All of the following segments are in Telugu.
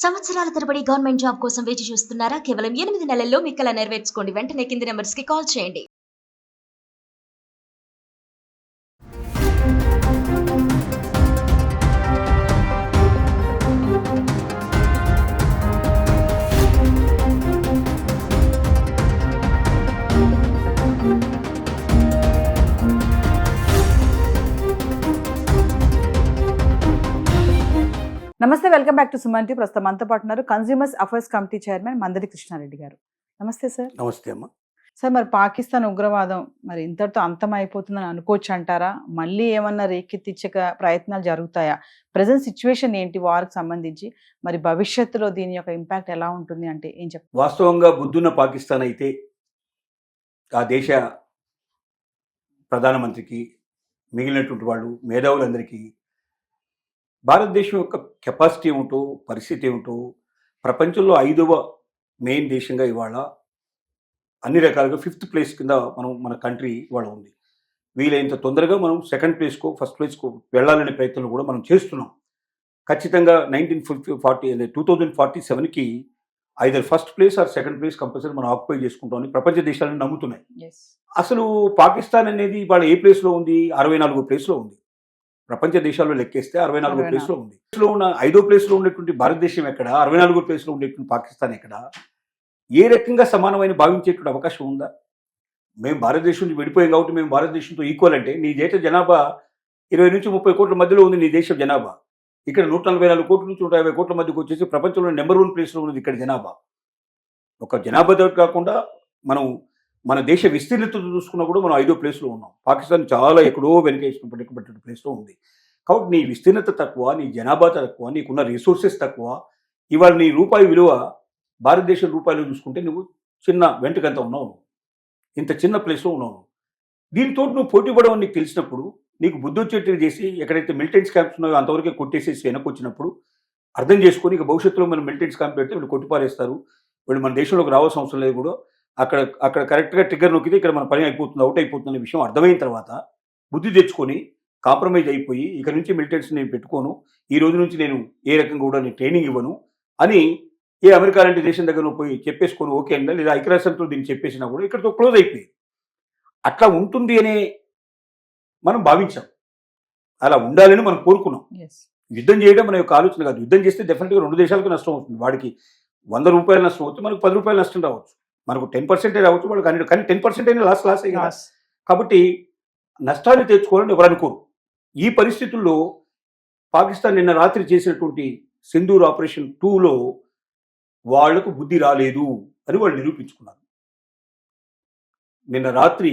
సంవత్సరాల తరబడి గవర్నమెంట్ జాబ్ కోసం వేచి చూస్తున్నారా? కేవలం ఎనిమిది నెలల్లో మీ నెరవేర్చుకోండి. వెంటనే కింది నెంబర్స్కి కాల్ చేయండి. Namaste welcome back to Suman T ప్రస్తుతం మనతో పాటు ఉన్నారు consumers affairs committee chairman Mandari Krishna Reddy గారు. నమస్తే సార్. నమస్తే అమ్మ. సార్ మరి పాకిస్తాన్ ఉగ్రవాదం మరి ఇంతటితో అంతం అయిపోతుందని అనుకోవచ్చు అంటారా? మళ్ళీ ఏమన్నా రేకెత్తించక ప్రయత్నాలు జరుగుతాయా? ప్రజెంట్ సిచ్యువేషన్ ఏంటి వారికి సంబంధించి? మరి భవిష్యత్తులో దీని యొక్క ఇంపాక్ట్ ఎలా ఉంటుంది అంటే ఏం చెప్తారు వాస్తవంగా బుద్ధున్న పాకిస్తాన్ అయితే ఆ దేశ ప్రధానమంత్రికి మిగిలినటువంటి వాళ్ళు మేధావులందరికీ భారతదేశం యొక్క కెపాసిటీ ఏమిటో పరిస్థితి ఏమిటో ప్రపంచంలో ఐదవ మెయిన్ దేశంగా ఇవాళ అన్ని రకాలుగా ఫిఫ్త్ ప్లేస్ కింద మనం మన కంట్రీ ఇవాళ ఉంది. వీలైనంత తొందరగా మనం సెకండ్ ప్లేస్కో ఫస్ట్ ప్లేస్కో వెళ్ళాలనే ప్రయత్నం కూడా మనం చేస్తున్నాం. ఖచ్చితంగా nineteen fifty forty two thousand forty సెవెన్కి either first place or second place compulsory మనం ఆక్యుపై చేసుకుంటామని ప్రపంచ దేశాలను నమ్ముతున్నాయి. అసలు పాకిస్తాన్ అనేది ఇవాళ ఏ ప్లేస్లో ఉంది? అరవై నాలుగో ప్లేస్లో ఉంది. ప్రపంచ దేశాల్లో లెక్కేస్తే అరవై నాలుగో 64 ప్లేస్లో ఉంది. ప్లేస్లో ఉన్న ఐదో ప్లేస్లో ఉన్నటువంటి భారతదేశం ఎక్కడ? అరవై నాలుగో ప్లేస్లో ఉండేటువంటి పాకిస్తాన్ ఎక్కడ? ఏ రకంగా సమానమైన భావించేటువంటి అవకాశం ఉందా? మేము భారతదేశం నుంచి విడిపోయాం కాబట్టి మేము భారతదేశంతో ఈక్వల్ అంటే నీ దేశ జనాభా ఇరవై నుంచి ముప్పై కోట్ల మధ్యలో ఉంది నీ దేశ జనాభా. ఇక్కడ నూట నలభై నాలుగు కోట్ల నుంచి నూట యాభై కోట్ల మధ్యకి వచ్చేసి ప్రపంచంలో నెంబర్ వన్ ప్లేస్లో ఉన్నది ఇక్కడ జనాభా. ఒక జనాభాతో కాకుండా మనం మన దేశ విస్తీర్ణత చూసుకున్నా కూడా మనం ఐదో ప్లేస్లో ఉన్నాం. పాకిస్తాన్ చాలా ఎక్కడో వెనకేసిన పట్టుకుపట్టిన ప్లేస్లో ఉంది. కాబట్టి నీ విస్తీర్ణత తక్కువ నీ జనాభా తక్కువ నీకున్న రిసోర్సెస్ తక్కువ. ఇవాళ నీ రూపాయి విలువ భారతదేశం రూపాయలు చూసుకుంటే నువ్వు చిన్న వెంటకంత ఉన్నావు ఇంత చిన్న ప్లేస్లో ఉన్నావు దీంతో నువ్వు పోటీ పడవని నీకు తెలిసినప్పుడు నీకు బుద్ధి వచ్చేట్టు చేసి ఎక్కడైతే మిలిటెంట్స్ క్యాంప్స్ ఉన్నాయో అంతవరకే కొట్టేసేసి వెనక్కి వచ్చినప్పుడు అర్థం చేసుకొని ఇక భవిష్యత్తులో మనం మిలిటెంట్స్ క్యాంప్ పెడితే వీళ్ళు కొట్టిపారేస్తారు. వీళ్ళు మన దేశంలోకి రావాల్సిన అవసరం లేదు కూడా. అక్కడ అక్కడ కరెక్ట్గా ట్రిగ్గర్ నొక్కితే ఇక్కడ మన పని అయిపోతుంది అవుట్ అయిపోతుంది అనే విషయం అర్థమైన తర్వాత బుద్ధి తెచ్చుకొని కాంప్రమైజ్ అయిపోయి ఇక నుంచి మిలిటెన్స్ నేను పెట్టుకోను ఈ రోజు నుంచి నేను ఏ రకంగా కూడా నేను ట్రైనింగ్ ఇవ్వను అని ఏ అమెరికా లాంటి దేశం దగ్గర పోయి చెప్పేసుకొని ఓకే అందా లేదా ఐక్యరాష్ట్రంతో దీన్ని చెప్పేసినా కూడా ఇక్కడితో క్లోజ్ అయిపోయింది అట్లా ఉంటుంది అనే మనం భావించాం. అలా ఉండాలని మనం కోరుకున్నాం. యుద్ధం చేయడం మన యొక్క ఆలోచన కాదు. యుద్ధం చేస్తే డెఫినెట్గా రెండు దేశాలకు నష్టం అవుతుంది. వాడికి వంద రూపాయలు నష్టం అవుతుంది మనకు పది రూపాయలు నష్టం రావచ్చు. మనకు టెన్ పర్సెంటే రావచ్చు వాళ్ళకి హండ్రెడ్ కానీ టెన్ పర్సెంట్ అయినా లాస్ లాస్ అయ్యి కదా. కాబట్టి నష్టాన్ని తెచ్చుకోవాలని ఎవరు అనుకోరు. ఈ పరిస్థితుల్లో పాకిస్తాన్ నిన్న రాత్రి చేసినటువంటి సింధూర్ ఆపరేషన్ టూలో వాళ్ళకు బుద్ధి రాలేదు అని వాళ్ళు నిరూపించుకున్నారు. నిన్న రాత్రి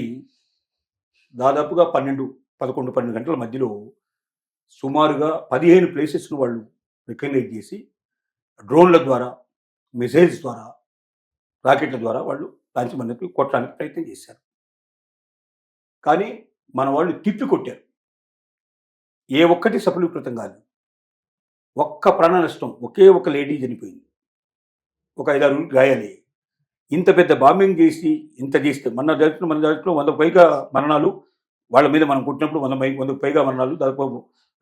దాదాపుగా పన్నెండు పదకొండు పన్నెండు గంటల మధ్యలో సుమారుగా పదిహేను ప్లేసెస్ను వాళ్ళు రికగ్నైజ్ చేసి డ్రోన్ల ద్వారా మిసైల్స్ ద్వారా రాకెట్ల ద్వారా వాళ్ళు లాంచ్ మందికి కొట్టడానికి ప్రయత్నం చేశారు. కానీ మన వాళ్ళు తిప్పి కొట్టారు. ఏ ఒక్కటి సఫలీకృతం కాదు. ఒక్క ప్రాణ నష్టం ఒకే ఒక లేడీ చనిపోయింది. ఒక ఐదారు గాయాలి ఇంత పెద్ద బాంబింగ్ చేసి ఇంత చేస్తే మన దాంట్లో మన దాంట్లో వంద పైగా మరణాలు వాళ్ళ మీద మనం కొట్టినప్పుడు వంద పై వందకు పైగా మరణాలు దాదాపు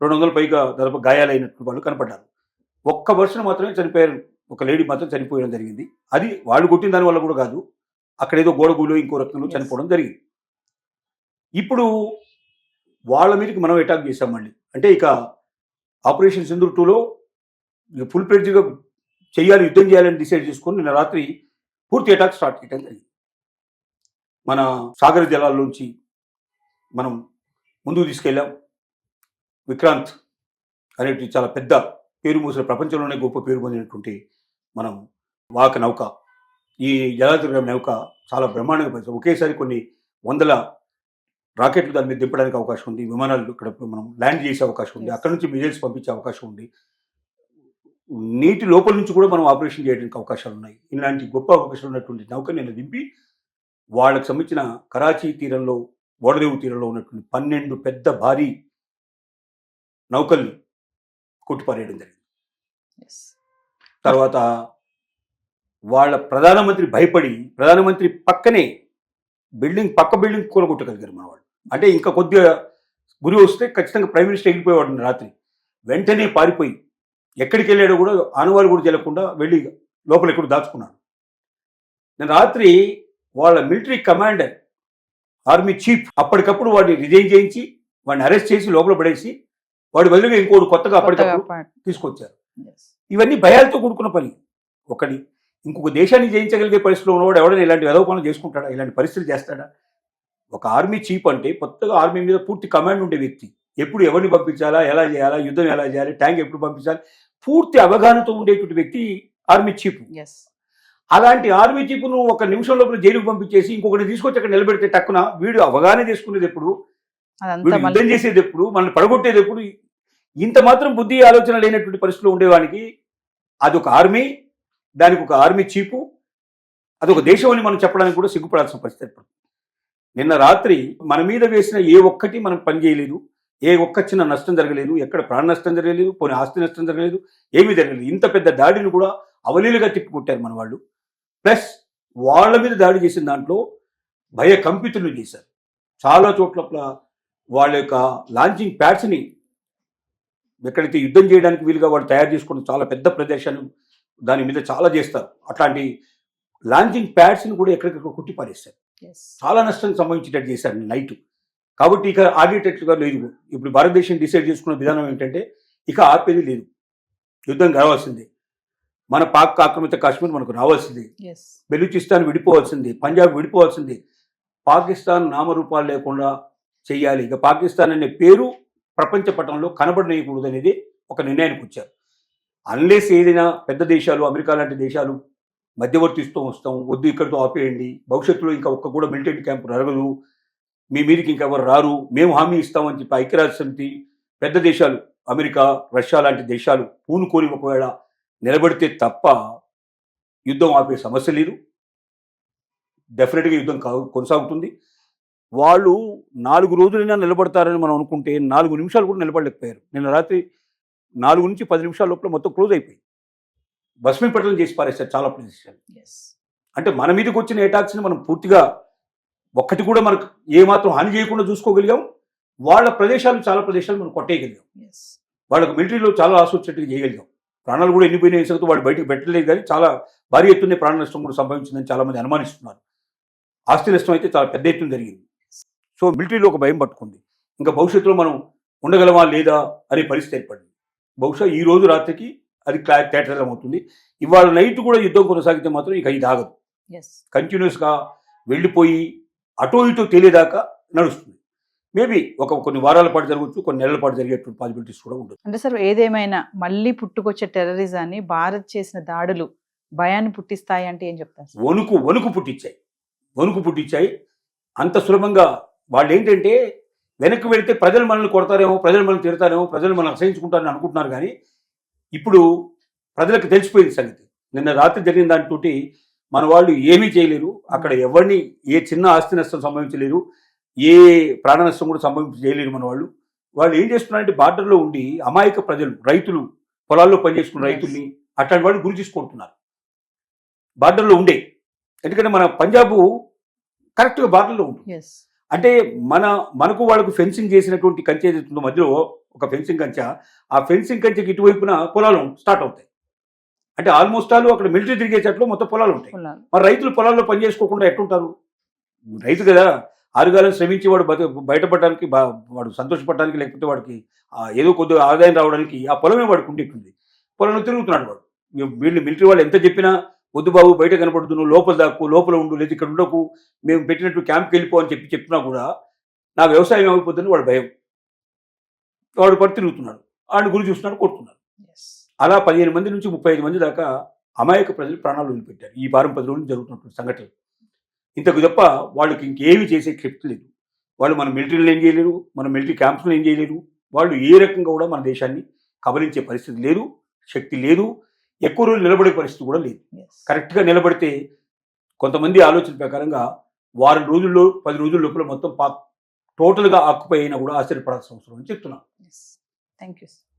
రెండు వందల పైగా దాదాపు గాయాలైనట్టు వాళ్ళు కనపడ్డారు. ఒక్క వర్షం మాత్రమే చనిపోయారు. ఒక లేడీ మాత్రం చనిపోయడం జరిగింది. అది వాళ్ళు కొట్టిన దాని వల్ల కూడా కాదు. అక్కడ ఏదో గోడగూలో ఇంకో రకంలో Yes. చనిపోవడం జరిగింది. ఇప్పుడు వాళ్ళ మీదకి మనం అటాక్ చేసాం మళ్ళీ. అంటే ఇక ఆపరేషన్ సింధూర్ టూలో ఫుల్ ప్లేజ్గా చేయాలి యుద్ధం చేయాలని డిసైడ్ చేసుకొని నిన్న రాత్రి పూర్తి అటాక్ స్టార్ట్ చేయడం జరిగింది. మన సాగర జలాల్లోంచి మనం ముందుకు తీసుకెళ్ళాం. విక్రాంత్ అనేటి చాలా పెద్ద పేరు మోసిన ప్రపంచంలోనే గొప్ప పేరు పొందినటువంటి మనం వాక నౌక. ఈ జలాతిర నౌక చాలా బ్రహ్మాండంగా పనిచేస్తుంది. ఒకేసారి కొన్ని వందల రాకెట్లు దాని మీద దింపడానికి అవకాశం ఉంది. విమానాలు ఇక్కడ మనం ల్యాండ్ చేసే అవకాశం ఉంది. అక్కడ నుంచి మిజైల్స్ పంపించే అవకాశం ఉంది. నీటి లోపల నుంచి కూడా మనం ఆపరేషన్ చేయడానికి అవకాశాలు ఉన్నాయి. ఇలాంటి గొప్ప అవకాశాలు ఉన్నటువంటి నౌక నేను దింపి వాళ్ళకి సంబంధించిన కరాచీ తీరంలో ఓడరేవు తీరంలో ఉన్నటువంటి పన్నెండు పెద్ద భారీ నౌకల్ని కొట్టిపారేయడం జరిగింది. తర్వాత వాళ్ళ ప్రధానమంత్రి భయపడి ప్రధానమంత్రి పక్కనే బిల్డింగ్ పక్క బిల్డింగ్ కూలగొట్టగలిగారు మన వాళ్ళు అంటే ఇంకా కొద్దిగా గురి వస్తే ఖచ్చితంగా ప్రైమ్ మినిస్టర్ ఎగిరిపోయేవాడు రాత్రి. వెంటనే పారిపోయి ఎక్కడికి వెళ్ళాడో కూడా ఆనవాళ్ళు కూడా తెలియకుండా వెళ్ళి లోపల ఎక్కడ దాచుకున్నాడు. నేను రాత్రి వాళ్ళ మిలిటరీ కమాండర్ ఆర్మీ చీఫ్ అప్పటికప్పుడు వాడిని రిజైన్ చేయించి వాడిని అరెస్ట్ చేసి లోపల పడేసి వాడి బదులుగా ఇంకోటి కొత్తగా అప్పటికప్పుడు తీసుకొచ్చారు. ఇవన్నీ భయాలతో కూడుకున్న పని. ఒకటి ఇంకొక దేశాన్ని జయించగలిగే పరిస్థితిలో ఉన్నవాడు ఎవడైనా ఇలాంటి వెదవ పనులు చేసుకుంటాడా? ఇలాంటి పరిస్థితులు చేస్తాడా? ఒక ఆర్మీ చీఫ్ అంటే కొత్తగా ఆర్మీ మీద పూర్తి కమాండ్ ఉండే వ్యక్తి ఎప్పుడు ఎవరిని పంపించాలా? ఎలా చేయాలా? యుద్ధం ఎలా చేయాలి? ట్యాంక్ ఎప్పుడు పంపించాలి? పూర్తి అవగాహనతో ఉండేటువంటి వ్యక్తి ఆర్మీ చీఫ్ Yes. అలాంటి ఆర్మీ చీఫ్ నువ్వు ఒక నిమిషం లోపల జైలుకు పంపించేసి ఇంకొకటి తీసుకొచ్చి అక్కడ నిలబెడితే టక్కున వీడు అవగాహన చేసుకునేది ఎప్పుడు? వీడు యుద్ధం చేసేది ఎప్పుడు? మనల్ని పడగొట్టేది ఎప్పుడు? ఇంత మాత్రం బుద్ధి ఆలోచన లేనటువంటి పరిస్థితిలో ఉండేవానికి అదొక ఆర్మీ దానికి ఒక ఆర్మీ చీపు అదొక దేశం అని మనం చెప్పడానికి కూడా సిగ్గుపడాల్సిన పరిస్థితి ఏర్పడుతుంది. నిన్న రాత్రి మన మీద వేసిన ఏ ఒక్కటి మనం పని చేయలేదు ఏ ఒక్క చిన్న నష్టం జరగలేదు ఎక్కడ ప్రాణ నష్టం జరగలేదు పోనీ ఆస్తి నష్టం జరగలేదు ఏమీ జరగలేదు. ఇంత పెద్ద దాడిని కూడా అవలీలుగా తిప్పికొట్టారు మన వాళ్ళు. ప్లస్ వాళ్ళ మీద దాడి చేసిన దాంట్లో భయ కంపితులు చేశారు. చాలా చోట్ల వాళ్ళ యొక్క లాంచింగ్ ప్యాడ్స్ని ఎక్కడైతే యుద్ధం చేయడానికి వీలుగా వాళ్ళు తయారు చేసుకున్న చాలా పెద్ద ప్రదేశాలు దాని మీద చాలా చేస్తారు. అట్లాంటి లాంచింగ్ ప్యాడ్స్ని కూడా ఎక్కడికక్కడ కుట్టి పారేస్తారు. చాలా నష్టం సంభవించేటట్టు చేశారు నైట్. కాబట్టి ఇక ఆగేటట్లుగా లేదు. ఇప్పుడు భారతదేశం డిసైడ్ చేసుకున్న విధానం ఏంటంటే ఇక ఆపేది లేదు. యుద్ధం కావాల్సిందే. మన పాక్ ఆక్రమిత కాశ్మీర్ మనకు రావాల్సిందే. బెలూచిస్తాన్ విడిపోవాల్సింది. పంజాబ్ విడిపోవాల్సింది. పాకిస్తాన్ నామరూపాలు లేకుండా చెయ్యాలి ఇక పాకిస్తాన్ అనే పేరు ప్రపంచ పటంలో కనబడనేయకూడదు అనేది ఒక నిర్ణయానికి వచ్చారు. అన్లెస్ ఏదైనా పెద్ద దేశాలు అమెరికా లాంటి దేశాలు మధ్యవర్తిస్తూ వస్తాం వద్దు ఇక్కడితో ఆపేయండి భవిష్యత్తులో ఇంకా ఒక్క కూడా మిలిటరీ క్యాంపు జరగదు మీ మీదకి ఇంకెవరు రారు మేము హామీ ఇస్తామని చెప్పి ఐక్యరాజ్య సమితి పెద్ద దేశాలు అమెరికా రష్యా లాంటి దేశాలు పూనుకొని ఒకవేళ నిలబడితే తప్ప యుద్ధం ఆపే సమస్య లేదు. డెఫినెట్గా యుద్ధం కొనసాగుతుంది. వాళ్ళు నాలుగు రోజులైనా నిలబడతారని మనం అనుకుంటే నాలుగు నిమిషాలు కూడా నిలబడలేకపోయారు. నిన్న రాత్రి నాలుగు నుంచి పది నిమిషాల లోపల మొత్తం క్లోజ్ అయిపోయింది. భస్మీపట్నం చేసి పారేశారు చాలా ప్రదేశాలు Yes. అంటే మన మీదకి వచ్చిన అటాక్స్ని మనం పూర్తిగా ఒక్కటి కూడా మనకు ఏమాత్రం హాని చేయకుండా చూసుకోగలిగాం. వాళ్ళ ప్రదేశాలు చాలా ప్రదేశాలు మనం కొట్టేయగలిగాం. Yes. వాళ్ళకి మిలిటరీలో చాలా ఆశ వచ్చేట్టుగా చేయగలిగాం. ప్రాణాలు కూడా ఎన్నిపోయినాయి సంగతి వాడు బయటకు పెట్టలేదు కానీ చాలా భారీ ఎత్తున ప్రాణ నష్టం కూడా సంభవించిందని చాలా మంది అనుమానిస్తున్నారు. ఆస్తి నష్టం అయితే చాలా పెద్ద ఎత్తున జరిగింది. సో మిలిటరీలో ఒక భయం పట్టుకుంది. ఇంకా భవిష్యత్తులో మనం ఉండగలమా లేదా అనే పరిస్థితి ఏర్పడింది. బహుశా ఈ రోజు రాత్రికి అది క్లా తేటలం అవుతుంది. ఇవాళ నైట్ కూడా యుద్ధం కొనసాగితే మాత్రం ఇక ఇది ఆగదు. కంటిన్యూస్గా వెళ్ళిపోయి అటో ఇటో తెలియదాకా నడుస్తుంది. మేబీ ఒక కొన్ని వారాల పాటు జరగవచ్చు కొన్ని నెలల పాటు జరిగేటువంటి పాసిబిలిటీస్ కూడా ఉంటుంది అంటే సార్ ఏదేమైనా మళ్ళీ పుట్టుకొచ్చే టెర్రరిజాన్ని భారత్ చేసిన దాడులు భయాన్ని పుట్టిస్తాయి అంటే ఏం చెప్తారు? వణుకు వణుకు పుట్టించాయి వణుకు పుట్టించాయి అంత సులభంగా వాళ్ళు ఏంటంటే వెనక్కి వెళితే ప్రజలు మనల్ని కొడతారేమో ప్రజలు మనల్ని తిడతారేమో ప్రజలు మనల్ని అసహించుకుంటారని అనుకుంటున్నారు కానీ ఇప్పుడు ప్రజలకు తెలిసిపోయింది సంగతి. నిన్న రాత్రి జరిగిన దాంతో మన వాళ్ళు ఏమీ చేయలేరు. అక్కడ ఎవరిని ఏ చిన్న ఆస్తి నష్టం సంభవించలేరు. ఏ ప్రాణ నష్టం కూడా సంభవించి చేయలేరు మన వాళ్ళు. వాళ్ళు ఏం చేస్తున్నారంటే బార్డర్లో ఉండి అమాయక ప్రజలు రైతులు పొలాల్లో పనిచేసుకున్న. రైతుల్ని అట్లాంటి వాళ్ళు గురి తీసుకుంటున్నారు బార్డర్లో ఉండే. ఎందుకంటే మన పంజాబ్ కరెక్ట్గా బార్డర్లో ఉంటుంది. అంటే మన మనకు వాళ్ళకు ఫెన్సింగ్ చేసినటువంటి కంచె మధ్యలో ఒక ఫెన్సింగ్ కంచె ఆ ఫెన్సింగ్ కంచెకి ఇటువైపున పొలాలు స్టార్ట్ అవుతాయి. అంటే ఆల్మోస్ట్ ఆల్ అక్కడ మిలిటరీ తిరిగే చెట్లు మొత్తం పొలాలు ఉంటాయి. మరి రైతులు పొలాల్లో పని చేసుకోకుండా ఎట్టుంటారు? రైతు కదా ఆరుగాలం శ్రమించి వాడు బయటపడడానికి వాడు సంతోషపడడానికి లేకపోతే వాడికి ఏదో కొద్దిగా ఆదాయం రావడానికి ఆ పొలమే వాడికి ఉండేటుంది పొలంలో తిరుగుతున్నాడు వాడు. వీళ్ళు మిలిటరీ వాళ్ళు ఎంత చెప్పినా వద్దు బాబు బయట కనపడుతు నువ్వు లోపల దాక్కు లోపల ఉండు లేదు ఇక్కడ ఉండకు మేము పెట్టినట్టు క్యాంప్కి వెళ్ళిపో అని చెప్పి చెప్పినా కూడా నా వ్యవసాయం అయిపోతుంది వాడు భయం. వాడు పడి తిరుగుతున్నాడు వాడిని గురి చూస్తున్నాడు కొడుతున్నాడు. అలా పదిహేను మంది నుంచి ముప్పై ఐదు మంది దాకా అమాయక ప్రజలు ప్రాణాలు వదిలిపెట్టారు. ఈ వారం పది రోజులు జరుగుతున్నటువంటి సంఘటనలు. ఇంతకు తప్ప వాళ్ళకి ఇంకేమీ చేసే క్లిప్ట్ లేదు. వాళ్ళు మన మిలిటరీలో ఏం చేయలేరు మన మిలిటరీ క్యాంప్స్లో ఏం చేయలేరు. వాళ్ళు ఏ రకంగా కూడా మన దేశాన్ని కబలించే పరిస్థితి లేదు శక్తి లేదు. ఎక్కువ రోజులు నిలబడే పరిస్థితి కూడా లేదు. కరెక్ట్గా నిలబడితే కొంతమంది ఆలోచన ప్రకారంగా వారం రోజుల్లో పది రోజుల లోపల మొత్తం పాక్ టోటల్గా ఆక్యుపై అయినా కూడా ఆశ్చర్యపడాల్సిన అవసరం అని చెప్తున్నాను you. sir.